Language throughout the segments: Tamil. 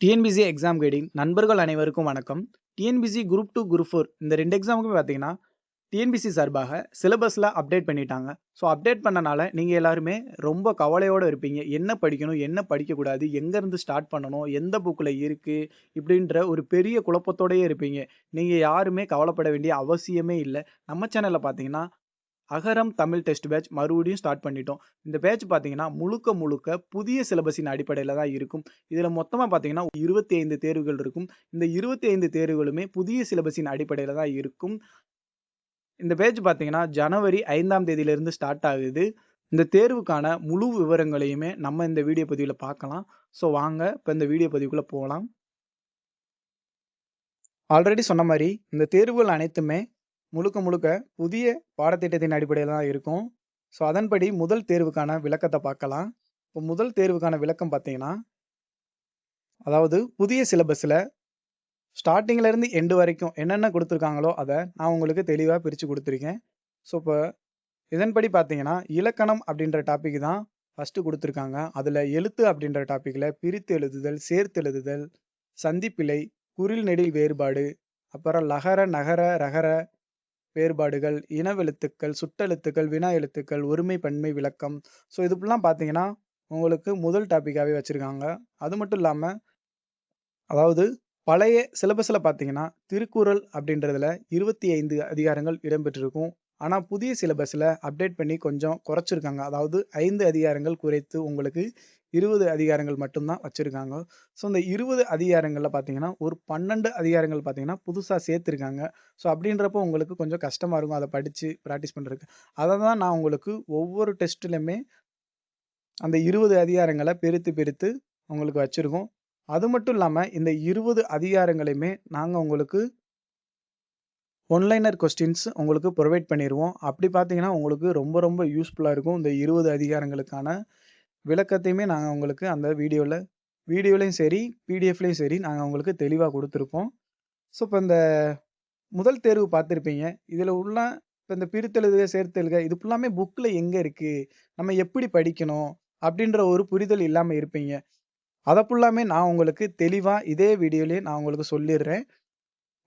டிஎன்பிசி எக்ஸாம் கைடிங் நண்பர்கள் அனைவருக்கும் வணக்கம். TNPSC group two group four இந்த ரெண்டு எக்ஸாமுக்குமே பார்த்தீங்கன்னா டிஎன்பிசி சார்பாக சிலபஸில் அப்டேட் பண்ணிட்டாங்க. ஸோ அப்டேட் பண்ணனால நீங்கள் எல்லாருமே ரொம்ப கவலையோடு இருப்பீங்க. என்ன படிக்கணும் என்ன படிக்கக்கூடாது எங்கேருந்து ஸ்டார்ட் பண்ணணும் எந்த புக்கில் இருக்குது இப்படின்ற ஒரு பெரிய குழப்பத்தோடயே இருப்பீங்க. நீங்கள் யாருமே கவலைப்பட வேண்டிய அவசியமே இல்லை. நம்ம சேனலில் பார்த்தீங்கன்னா அகரம் தமிழ் டெஸ்ட் பேட்ச் மறுபடியும் ஸ்டார்ட் பண்ணிட்டோம். இந்த பேட்ச் பார்த்தீங்கன்னா முழுக்க முழுக்க புதிய சிலபஸின் அடிப்படையில் தான் இருக்கும். இதில் மொத்தமாக பார்த்தீங்கன்னா இருபத்தி ஐந்து தேர்வுகள் இருக்கும். இந்த இருபத்தி ஐந்து தேர்வுகளுமே புதிய சிலபஸின் அடிப்படையில் தான் இருக்கும். இந்த பேட்ச் பார்த்தீங்கன்னா ஜனவரி ஐந்தாம் தேதியிலிருந்து ஸ்டார்ட் ஆகுது. இந்த தேர்வுக்கான முழு விவரங்களையுமே நம்ம இந்த வீடியோ பதிவில் பார்க்கலாம். ஸோ வாங்க இப்போ இந்த வீடியோ பதிவுக்குள்ளே போகலாம். ஆல்ரெடி சொன்ன மாதிரி இந்த தேர்வுகள் அனைத்துமே முழுக்க முழுக்க புதிய பாடத்திட்டத்தின் அடிப்படையில் தான் இருக்கும். ஸோ அதன்படி முதல் தேர்வுக்கான விளக்கத்தை பார்க்கலாம். இப்போ முதல் தேர்வுக்கான விளக்கம் பார்த்தீங்கன்னா அதாவது புதிய சிலபஸில் ஸ்டார்டிங்லேருந்து எண்டு வரைக்கும் என்னென்ன கொடுத்துருக்காங்களோ அதை நான் உங்களுக்கு தெளிவாக பிரித்து கொடுத்துருக்கேன். ஸோ இப்போ இதன்படி பார்த்தீங்கன்னா இலக்கணம் அப்படின்ற டாபிக் தான் ஃபஸ்ட்டு கொடுத்துருக்காங்க. அதில் எழுத்து அப்படின்ற டாப்பிக்கில் பிரித்து எழுதுதல் சேர்த்து எழுதுதல் சந்திப்பிழை குரில் நெடில் வேறுபாடு அப்புறம் லகர நகர ரகர வேறுபாடுகள் இனவெழுத்துக்கள் சுட்டெழுத்துக்கள் வினா எழுத்துக்கள் ஒருமை பன்மை விளக்கம். ஸோ இது ஃபுல்லாம் பார்த்தீங்கன்னா உங்களுக்கு முதல் டாப்பிக்காகவே வச்சுருக்காங்க. அது மட்டும் இல்லாமல் அதாவது பழைய சிலபஸில் பார்த்தீங்கன்னா திருக்குறள் அப்படின்றதுல இருபத்தி ஐந்து அதிகாரங்கள் இடம்பெற்றிருக்கும். ஆனால் புதிய சிலபஸில் அப்டேட் பண்ணி கொஞ்சம் குறைச்சிருக்காங்க. அதாவது ஐந்து அதிகாரங்கள் குறைத்து உங்களுக்கு இருபது அதிகாரங்கள் மட்டும்தான் வச்சுருக்காங்க. ஸோ இந்த இருபது அதிகாரங்களில் பார்த்தீங்கன்னா ஒரு பன்னெண்டு அதிகாரங்கள் பார்த்தீங்கன்னா புதுசாக சேர்த்துருக்காங்க. ஸோ அப்படின்றப்போ உங்களுக்கு கொஞ்சம் கஷ்டமாக இருக்கும். அதை படித்து ப்ராக்டிஸ் பண்ணுறதுக்கு அதை தான் நான் உங்களுக்கு ஒவ்வொரு டெஸ்ட்லையுமே அந்த இருபது அதிகாரங்களை பிரித்து பிரித்து உங்களுக்கு வச்சுருக்கோம். அது மட்டும் இல்லாமல் இந்த இருபது அதிகாரங்களையுமே நாங்கள் உங்களுக்கு ஒன்லைனர் கொஸ்டின்ஸ் உங்களுக்கு ப்ரொவைட் பண்ணிடுவோம் அப்படி பார்த்தீங்கன்னா உங்களுக்கு ரொம்ப ரொம்ப யூஸ்ஃபுல்லாக இருக்கும். இந்த இருபது அதிகாரங்களுக்கான விளக்கத்தையுமே நாங்கள் உங்களுக்கு அந்த வீடியோவில் வீடியோலையும் சரி பிடிஎஃப்லையும் சரி நாங்கள் உங்களுக்கு தெளிவாக கொடுத்துருப்போம் ஸோ இப்போ இந்த முதல் தேர்வு பார்த்துருப்பீங்க. இதில் உள்ள இப்போ இந்த பிரித்தெழுதுக சேர்த்தெழுக இது ஃபுல்லாமே புக்கில் எங்கே இருக்குது நம்ம எப்படி படிக்கணும்? அப்படின்ற ஒரு புரிதல் இல்லாமல் இருப்பீங்க. அதை ஃபுல்லாமே நான் உங்களுக்கு தெளிவாக இதே வீடியோலேயே நான் உங்களுக்கு சொல்லிடுறேன்.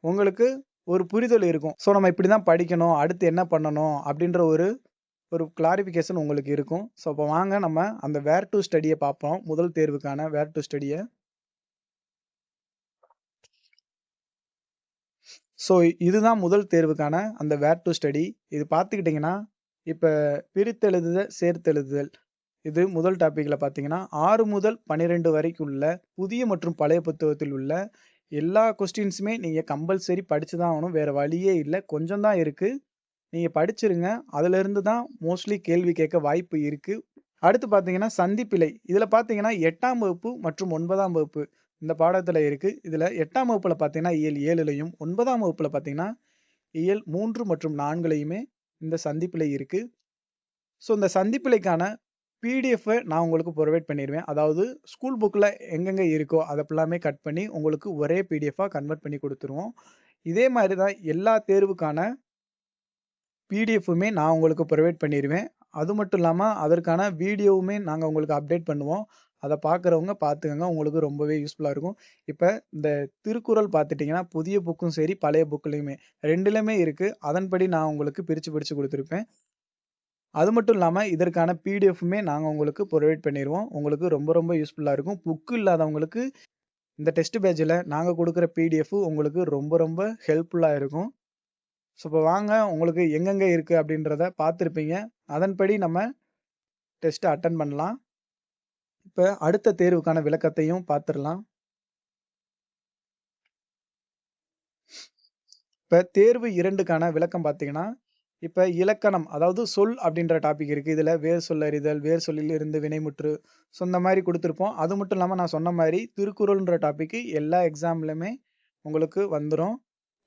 உங்களுக்கு ஒரு புரிதல் இருக்கும். ஸோ நம்ம இப்படி தான் படிக்கணும் அடுத்து என்ன பண்ணணும் அப்படின்ற ஒரு ஒரு கிளாரிஃபிகேஷன் உங்களுக்கு இருக்கும். ஸோ அப்போ வாங்க நம்ம அந்த வேர் டு ஸ்டடியை பார்ப்போம். முதல் தேர்வுக்கான வேர் டு ஸ்டடியை ஸோ இதுதான் முதல் தேர்வுக்கான அந்த வேர் டு ஸ்டடி இது பார்த்துக்கிட்டிங்கன்னா இப்போ பிரித்தெழுதுதல் சேர்த்தெழுதுதல். இது முதல் டாப்பிக்கில் பார்த்தீங்கன்னா ஆறு முதல் பன்னிரெண்டு வரைக்கும் உள்ள புதிய மற்றும் பழைய புத்தகத்தில் உள்ள எல்லா கொஸ்டின்ஸுமே நீங்கள் கம்பல்சரி படித்து தான் ஆகணும். வேறு வழியே இல்லை. கொஞ்சம் தான் இருக்குது நீங்கள் படிச்சிருங்க. அதிலிருந்து தான் மோஸ்ட்லி கேள்வி கேட்க வாய்ப்பு இருக்குது அடுத்து பார்த்தீங்கன்னா சந்திப்பிலை. இதில் பார்த்தீங்கன்னா எட்டாம் வகுப்பு மற்றும் ஒன்பதாம் வகுப்பு இந்த பாடத்தில் இருக்குது இதில் எட்டாம் வகுப்பில் பார்த்தீங்கன்னா இயல் ஏழுலையும் ஒன்பதாம் வகுப்பில் பார்த்தீங்கன்னா இயல் மூன்று மற்றும் நான்குலையுமே இந்த சந்திப்பிலை இருக்குது ஸோ இந்த சந்திப்பிலைக்கான பிடிஎஃப்பை நான் உங்களுக்கு ப்ரொவைட் பண்ணிடுவேன் அதாவது ஸ்கூல் புக்கில் எங்கெங்கே இருக்கோ அதை ஃபுல்லாமே கட் பண்ணி உங்களுக்கு ஒரே பிடிஎஃபாக கன்வெர்ட் பண்ணி கொடுத்துருவோம். இதே மாதிரி தான் எல்லா தேர்வுக்கான பிடிஎஃப்புமே நான் உங்களுக்கு ப்ரொவைட் பண்ணிடுவேன் அது மட்டும் இல்லாமல் அதற்கான வீடியோவுமே நாங்கள் உங்களுக்கு அப்டேட் பண்ணுவோம். அதை பார்க்குறவங்க பார்த்துக்கோங்க உங்களுக்கு ரொம்பவே யூஸ்ஃபுல்லாக இருக்கும். இப்போ இந்த திருக்குறள் பார்த்துட்டிங்கன்னா புதிய புக்கும் சரி பழைய புக்குலேயுமே ரெண்டுலேயுமே இருக்குது அதன்படி நான் உங்களுக்கு பிரித்து பிரித்து கொடுத்துருப்பேன். அது மட்டும் இல்லாமல் இதற்கான பிடிஎஃப்புமே நாங்கள் உங்களுக்கு ப்ரொவைட் பண்ணிடுவோம் உங்களுக்கு ரொம்ப ரொம்ப யூஸ்ஃபுல்லாக இருக்கும். புக்கு இல்லாதவங்களுக்கு இந்த டெஸ்ட் பேஜில் நாங்கள் கொடுக்குற பிடிஎஃப் உங்களுக்கு ரொம்ப ரொம்ப ஹெல்ப்ஃபுல்லாக இருக்கும். ஸோ இப்போ வாங்க உங்களுக்கு எங்கெங்கே இருக்குது அப்படின்றத பார்த்துருப்பீங்க. அதன்படி நம்ம டெஸ்ட்டை அட்டன் பண்ணலாம். இப்போ அடுத்த தேர்வுக்கான விளக்கத்தையும் பார்த்துடலாம். இப்போ தேர்வு இரண்டுக்கான விளக்கம் பார்த்தீங்கன்னா இப்போ இலக்கணம் அதாவது சொல் அப்படின்ற டாபிக் இருக்குது இதில் வேர் சொல்லறிதல் வேர் சொல்லிலிருந்து வினைமுற்று. ஸோ இந்த மாதிரி கொடுத்துருப்போம். அது மட்டும் இல்லாமல் நான் சொன்ன மாதிரி திருக்குறள்ன்ற டாப்பிக்கு எல்லா எக்ஸாம்லையுமே உங்களுக்கு வந்துடும்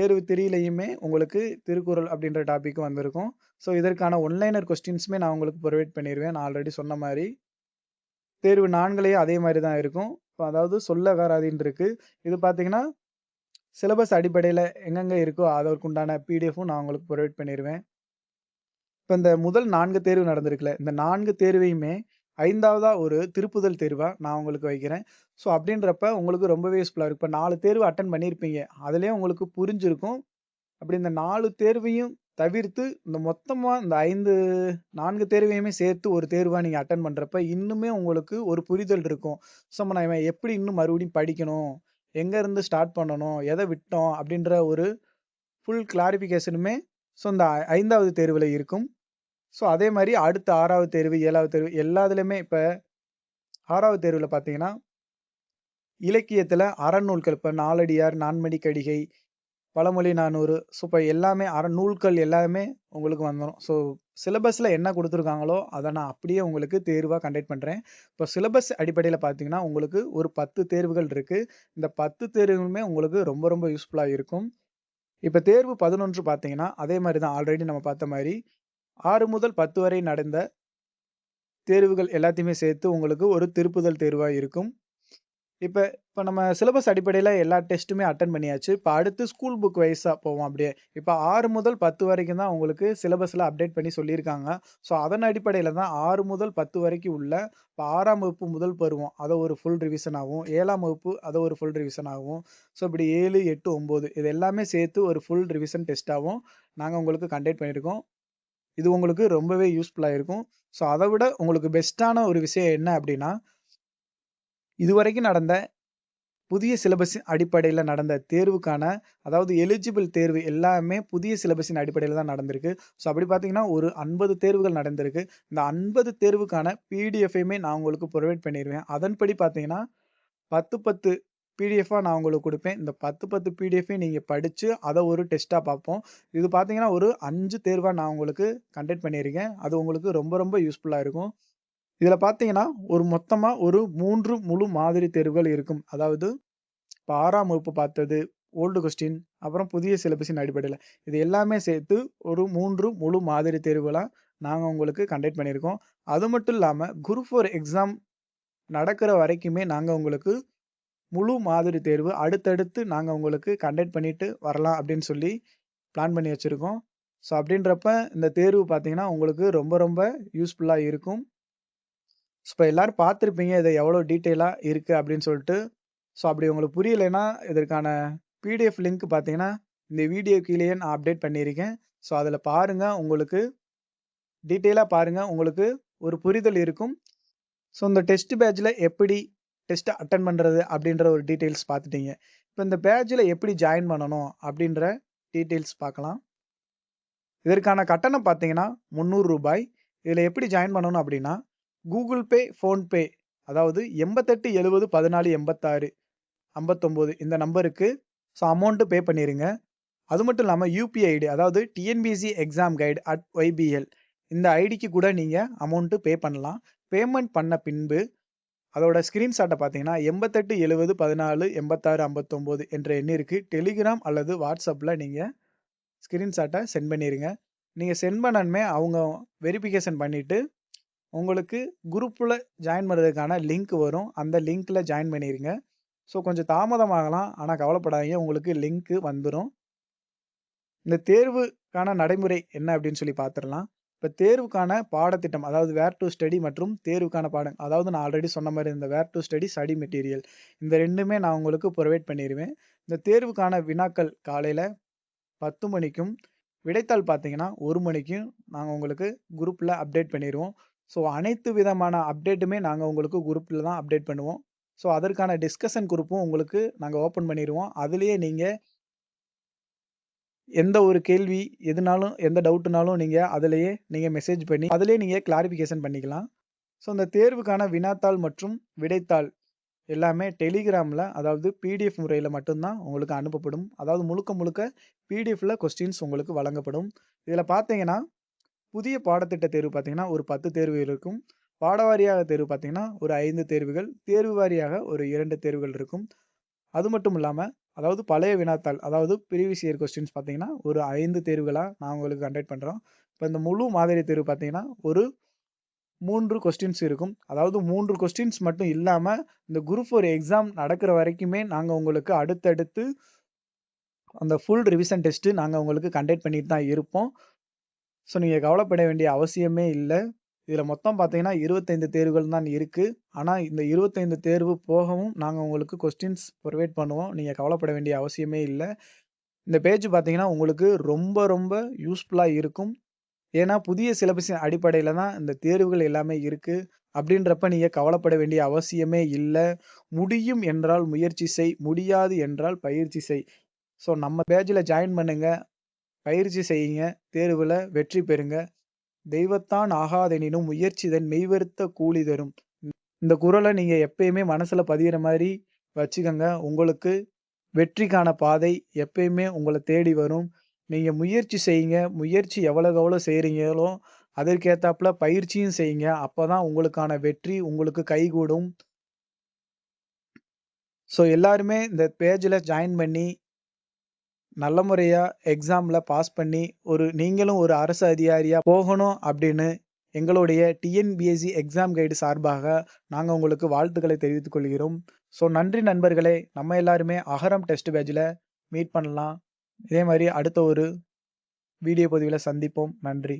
தேர்வு திரியிலையுமே உங்களுக்கு திருக்குறள் அப்படின்ற டாபிக் வந்திருக்கும். ஸோ இதற்கான ஒன்லைனர் கொஸ்டின்ஸுமே நான் உங்களுக்கு ப்ரொவைட் பண்ணிடுவேன் நான் ஆல்ரெடி சொன்ன மாதிரி. தேர்வு நான்குலேயும் அதே மாதிரி தான் இருக்கும். இப்போ அதாவது சொல்ல வராதின்னு இருக்குது இது பார்த்தீங்கன்னா சிலபஸ் அடிப்படையில் எங்கெங்கே இருக்கோ அதற்குண்டான பிடிஎஃபும் நான் உங்களுக்கு ப்ரொவைட் பண்ணிடுவேன் இப்போ இந்த முதல் நான்கு தேர்வு நடந்திருக்குல்ல இந்த நான்கு தேர்வையுமே ஐந்தாவதாக ஒரு திருப்புதல் தேர்வாக நான் உங்களுக்கு வைக்கிறேன். ஸோ அப்படின்றப்ப உங்களுக்கு ரொம்பவே யூஸ்ஃபுல்லாக இருக்கும். இப்போ நாலு தேர்வு அட்டன் பண்ணியிருப்பீங்க. அதுலேயே உங்களுக்கு புரிஞ்சிருக்கும். அப்படி இந்த நாலு தேர்வையும் தவிர்த்து, இந்த மொத்தமாக இந்த 5 4 தேர்வையுமே சேர்த்து ஒரு தேர்வாக நீங்கள் அட்டன் பண்ணுறப்ப இன்னுமே உங்களுக்கு ஒரு புரிதல் இருக்கும். ஸோ நம்ம எப்படி இன்னும் மறுபடியும் படிக்கணும்? எங்கேருந்து ஸ்டார்ட் பண்ணணும்? எதை விட்டோம்? அப்படின்ற ஒரு ஃபுல் கிளாரிஃபிகேஷனுமே ஸோ இந்த ஐந்தாவது தேர்வில் இருக்கும். ஸோ அதே மாதிரி அடுத்த ஆறாவது தேர்வு, ஏழாவது தேர்வு எல்லாத்துலேயுமே இப்போ ஆறாவது தேர்வில் பார்த்தீங்கன்னா இலக்கியத்தில் அறநூல்கள். இப்போ நாலடியார், நான்மணிக்கடிகை, பழமொழி 400 ஸோ இப்போ எல்லாமே அறநூல்கள் எல்லாமே உங்களுக்கு வந்துடும் ஸோ சிலபஸில் என்ன கொடுத்துருக்காங்களோ அதை நான் அப்படியே உங்களுக்கு தேர்வாக கண்டக்ட் பண்ணுறேன் இப்போ சிலபஸ் அடிப்படையில் பார்த்தீங்கன்னா, உங்களுக்கு ஒரு 10 தேர்வுகள் இருக்குது இந்த 10 தேர்வுகளுமே உங்களுக்கு ரொம்ப ரொம்ப யூஸ்ஃபுல்லாக இருக்கும். இப்போ தேர்வு 11 பார்த்தீங்கன்னா, அதே மாதிரி தான் ஆல்ரெடி நம்ம பார்த்த மாதிரி ஆறு முதல் 10 வரை நடந்த தேர்வுகள் எல்லாத்தையுமே சேர்த்து உங்களுக்கு ஒரு திருப்புதல் தேர்வாக இருக்கும். இப்போ இப்போ நம்ம சிலபஸ் அடிப்படையில் எல்லா டெஸ்ட்டுமே அட்டன் பண்ணியாச்சு. இப்போ அடுத்து ஸ்கூல் புக் வைஸாக போவோம் அப்படியே. இப்போ ஆறு முதல் 10 வரைக்கும் தான் உங்களுக்கு சிலபஸில் அப்டேட் பண்ணி சொல்லியிருக்காங்க. ஸோ அதன் அடிப்படையில் தான் ஆறு முதல் 10 வரைக்கும் உள்ள இப்போ ஆறாம் வகுப்பு முதல் பருவம் அதை ஒரு ஃபுல் ரிவிஷனாவும், ஏழாம் வகுப்பு அதை ஒரு ஃபுல் ரிவிஷனாவும், ஸோ இப்படி 7, 8, 9 இது எல்லாமே சேர்த்து ஒரு ஃபுல் ரிவிஷன் டெஸ்ட்டாகவும் நாங்கள் உங்களுக்கு கண்டக்ட் பண்ணியிருக்கோம். இது உங்களுக்கு ரொம்பவே யூஸ்ஃபுல்லாக இருக்கும். ஸோ அதை விட உங்களுக்கு பெஸ்ட்டான ஒரு விஷயம் என்ன அப்படின்னா இதுவரைக்கும் நடந்த புதிய சிலபஸின் அடிப்படையில் நடந்த தேர்வுக்கான அதாவது எலிஜிபிள் தேர்வு எல்லாமே புதிய சிலபஸின் அடிப்படையில் தான் நடந்திருக்கு. ஸோ அப்படி பார்த்தீங்கன்னா, ஒரு 50 தேர்வுகள் நடந்திருக்கு. இந்த 50 தேர்வுக்கான பிடிஎஃப்பயுமே நான் உங்களுக்கு புரொவைட் பண்ணிடுவேன் அதன்படி பார்த்தீங்கன்னா, 10, 10 பிடிஎஃபாக நான் உங்களுக்கு கொடுப்பேன் இந்த 10, 10 பிடிஎஃப்பையும் நீங்கள் படித்து அதை ஒரு டெஸ்ட்டாக பார்ப்போம். இது பார்த்தீங்கன்னா, ஒரு அஞ்சு தேர்வாக நான் உங்களுக்கு கண்டக்ட் பண்ணியிருக்கேன். அது உங்களுக்கு ரொம்ப ரொம்ப யூஸ்ஃபுல்லாக இருக்கும். இதில் பார்த்தீங்கன்னா, ஒரு மொத்தமாக ஒரு மூன்று முழு மாதிரி தேர்வுகள் இருக்கும். அதாவது இப்போ ஆறாம் வகுப்பு பார்த்தது, ஓல்டு கொஸ்டின், அப்புறம் புதிய சிலபஸின் அடிப்படையில் இது எல்லாமே சேர்த்து ஒரு மூன்று முழு மாதிரி தேர்வுகளாக நாங்கள் உங்களுக்கு கண்டக்ட் பண்ணியிருக்கோம். அது மட்டும் இல்லாமல் குரூப் ஃபோர் எக்ஸாம் நடக்கிற வரைக்குமே நாங்கள் உங்களுக்கு முழு மாதிரி தேர்வு அடுத்தடுத்து நாங்கள் உங்களுக்கு கண்டக்ட் பண்ணிட்டு வரலாம் அப்படின்னு சொல்லி பிளான் பண்ணி வச்சுருக்கோம் ஸோ அப்படின்றப்ப இந்த தேர்வு பார்த்தீங்கன்னா, உங்களுக்கு ரொம்ப ரொம்ப யூஸ்ஃபுல்லாக இருக்கும். ஸோ எல்லோரும் பார்த்துருப்பீங்க இதை எவ்வளோ டீட்டெயிலாக இருக்குது அப்படின்னு சொல்லிட்டு. ஸோ அப்படி உங்களுக்கு புரியலைன்னா, இதற்கான பிடிஎஃப் லிங்க் பார்த்தீங்கன்னா, இந்த வீடியோ கீழேயே நான் அப்டேட் பண்ணியிருக்கேன். ஸோ அதில் பாருங்க. உங்களுக்கு டீட்டெயிலாக பாருங்கள் உங்களுக்கு ஒரு புரிதல் இருக்கும். ஸோ இந்த டெஸ்ட் பேட்சில் எப்படி டெஸ்ட்டை அட்டன் பண்ணுறது அப்படின்ற ஒரு டீட்டெயில்ஸ் பார்த்துட்டீங்க. இப்போ இந்த பேஜில் எப்படி ஜாயின் பண்ணணும் அப்படின்ற டீட்டெயில்ஸ் பார்க்கலாம். இதற்கான கட்டணம் பார்த்தீங்கன்னா, முந்நூறு ரூபாய் இதில் எப்படி ஜாயின் பண்ணணும் அப்படின்னா, கூகுள் பே, ஃபோன்பே அதாவது 88 70 14 86 59 இந்த நம்பருக்கு ஸோ அமௌண்ட்டு பே பண்ணிடுங்க அது மட்டும் இல்லாமல் யூபிஐ ஐடி அதாவது TNPSC exam guide at YBL இந்த ஐடிக்கு கூட நீங்கள் அமௌண்ட்டு பே பண்ணலாம். பேமெண்ட் பண்ண பின்பு அதோட ஸ்கிரீன்ஷாட்ட பார்த்தீங்கன்னா, 88 70 14 86 59 என்ற எண்ணிற்கு டெலிகிராம் அல்லது வாட்ஸ்அப்பில் நீங்கள் ஸ்க்ரீன்ஷாட்டை சென்ட் பண்ணிடுங்க நீங்கள் சென்ட் பண்ணணுமே அவங்க வெரிஃபிகேஷன் பண்ணிவிட்டு உங்களுக்கு குரூப்பில் ஜாயின் பண்ணுறதுக்கான லிங்க் வரும். அந்த லிங்க்கில் ஜாயின் பண்ணிடுங்க ஸோ கொஞ்சம் தாமதமாகலாம். ஆனால் கவலைப்படாதீங்க. உங்களுக்கு லிங்க் வந்துடும் இந்த தேர்வுக்கான நடைமுறை என்ன அப்படின்னு சொல்லி பார்த்துடலாம் இப்போ தேர்வுக்கான பாடத்திட்டம் அதாவது வேர் டு ஸ்டடி மற்றும் தேர்வுக்கான பாடம் அதாவது நான் ஆல்ரெடி சொன்ன மாதிரி இந்த where to study, study material இந்த ரெண்டுமே நான் உங்களுக்கு ப்ரொவைட் பண்ணிடுவேன் இந்த தேர்வுக்கான வினாக்கள் காலையில் பத்து மணிக்கும், விடைத்தாள் பார்த்தீங்கன்னா ஒரு மணிக்கும் நாங்கள் உங்களுக்கு குரூப்பில் அப்டேட் பண்ணிடுவோம் ஸோ அனைத்து விதமான அப்டேட்டுமே நாங்கள் உங்களுக்கு குரூப்பில் தான் அப்டேட் பண்ணுவோம். ஸோ அதற்கான டிஸ்கஷன் குரூப்பும் உங்களுக்கு நாங்கள் ஓப்பன் பண்ணிடுவோம் அதுலேயே நீங்கள் எந்த ஒரு கேள்வி எதுனாலும் எந்த டவுட்னாலும் நீங்கள் அதிலேயே நீங்கள் மெசேஜ் பண்ணி அதிலே நீங்கள் கிளாரிஃபிகேஷன் பண்ணிக்கலாம். ஸோ அந்த தேர்வுக்கான வினாத்தாள் மற்றும் விடைத்தாள் எல்லாமே டெலிகிராமில் அதாவது பிடிஎஃப் முறையில் மட்டும்தான் உங்களுக்கு அனுப்பப்படும். அதாவது முழுக்க முழுக்க பிடிஎஃப்பில் கொஸ்டின்ஸ் உங்களுக்கு வழங்கப்படும். இதில் பார்த்தீங்கன்னா, புதிய பாடத்திட்ட தேர்வு பார்த்தீங்கன்னா, ஒரு 10 தேர்வு இருக்கும். பாடவாரியாக தேர்வு பார்த்தீங்கன்னா, ஒரு ஐந்து தேர்வுகள், தேர்வு வாரியாக ஒரு இரண்டு தேர்வுகள் இருக்கும். அது மட்டும் இல்லாமல் அதாவது பழைய வினாத்தாள் அதாவது ப்ரீவியஸ் இயர் கொஸ்டின்ஸ் பார்த்தீங்கன்னா, ஒரு ஐந்து தேர்வுகளாக நான் உங்களுக்கு கண்டக்ட் பண்ணுறோம் இப்போ இந்த முழு மாதிரி தேர்வு பார்த்தீங்கன்னா, ஒரு மூன்று கொஸ்டின்ஸ் இருக்கும். அதாவது மூன்று கொஸ்டின்ஸ் மட்டும் இல்லாமல் இந்த குரூப் ஃபோர் எக்ஸாம் நடக்கிற வரைக்குமே நாங்கள் உங்களுக்கு அடுத்தடுத்து அந்த ஃபுல் ரிவிஷன் டெஸ்ட்டு நாங்கள் உங்களுக்கு கண்டக்ட் பண்ணிட்டு தான் இருப்போம். ஸோ நீங்கள் கவலைப்பட வேண்டிய அவசியமே இல்லை இதில் மொத்தம் பார்த்தீங்கன்னா, 25 தேர்வுகள் தான் இருக்குது ஆனால் இந்த 25 தேர்வு போகவும் நாங்கள் உங்களுக்கு கொஸ்டின்ஸ் ப்ரொவைட் பண்ணுவோம். நீங்கள் கவலைப்பட வேண்டிய அவசியமே இல்லை இந்த பேஜ் பார்த்தீங்கன்னா, உங்களுக்கு ரொம்ப ரொம்ப யூஸ்ஃபுல்லாக இருக்கும். ஏன்னா, புதிய சிலபஸின் அடிப்படையில் தான் இந்த தேர்வுகள் எல்லாமே இருக்குது அப்படின்றப்ப நீங்கள் கவலைப்பட வேண்டிய அவசியமே இல்லை முடியும் என்றால் முயற்சி செய், முடியாது என்றால் பயிற்சி செய். ஸோ நம்ம பேஜில் ஜாயின் பண்ணுங்கள் பயிற்சி செய்யுங்க. தேர்வில் வெற்றி பெறுங்க. தெய்வத்தான் ஆகாதெனினும் முயற்சிதன் மெய்வருத்த கூலி தரும். இந்த குரலை நீங்க எப்பயுமே மனசுல பதிகிற மாதிரி வச்சுக்கோங்க உங்களுக்கு வெற்றிக்கான பாதை எப்பயுமே உங்களை தேடி வரும். நீங்க முயற்சி செய்யுங்க. முயற்சி எவ்வளவுக்கு எவ்வளோ செய்கிறீங்களோ அதற்கேற்றாப்புல பயிற்சியும் செய்யுங்க. அப்பதான் உங்களுக்கான வெற்றி உங்களுக்கு கைகூடும். ஸோ எல்லாருமே இந்த பேஜில் ஜாயின் பண்ணி நல்ல முறையாக எக்ஸாமில் பாஸ் பண்ணி, ஒரு நீங்களும் ஒரு அரசு அதிகாரியாக போகணும் அப்படின்னு எங்களுடைய டிஎன்பிஎஸ்சி எக்ஸாம் கைடு சார்பாக நாங்கள் உங்களுக்கு வாழ்த்துக்களை தெரிவித்துக் கொள்கிறோம். ஸோ நன்றி நண்பர்களே! நம்ம எல்லாருமே அகரம் டெஸ்ட் பேஜில் மீட் பண்ணலாம். இதே மாதிரி அடுத்த ஒரு வீடியோ பதிவில் சந்திப்போம். நன்றி.